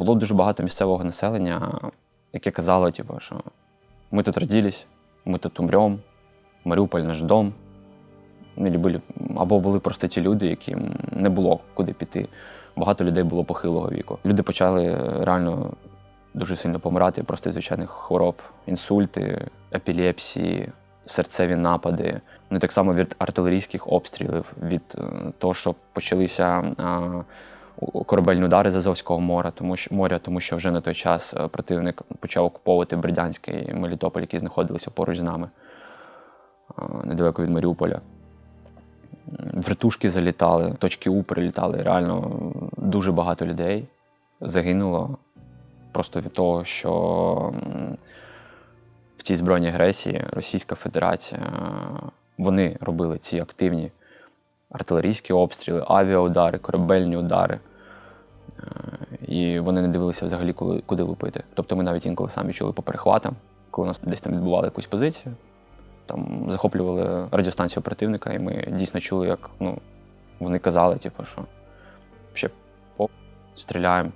Було дуже багато місцевого населення, яке казало, типу, що ми тут родились, ми тут умрем, Маріуполь наш дом. Не. Або були просто ті люди, яким не було куди піти. Багато людей було похилого віку. Люди почали е, реально дуже сильно помирати просто звичайних хвороб, інсульти, епілепсії, серцеві напади. Ну так само від артилерійських обстрілів, від е, того, що почалися корабельні удари з Азовського моря, тому що моря, тому що вже на той час е, противник почав окуповувати Бердянський і Мелітополь, які знаходилися поруч з нами, недалеко від Маріуполя. Вертушки залітали, точки У прилітали. Реально дуже багато людей загинуло просто від того, що в цій збройній агресії Російська Федерація вони робили ці активні артилерійські обстріли, авіаудари, корабельні удари. І вони не дивилися взагалі, коли, куди лупити. Тобто ми навіть інколи самі чули по перехватам, коли у нас десь там відбували якусь позицію, там захоплювали радіостанцію противника, і ми дійсно чули, як ну, вони казали, типу, що ще по стріляємо,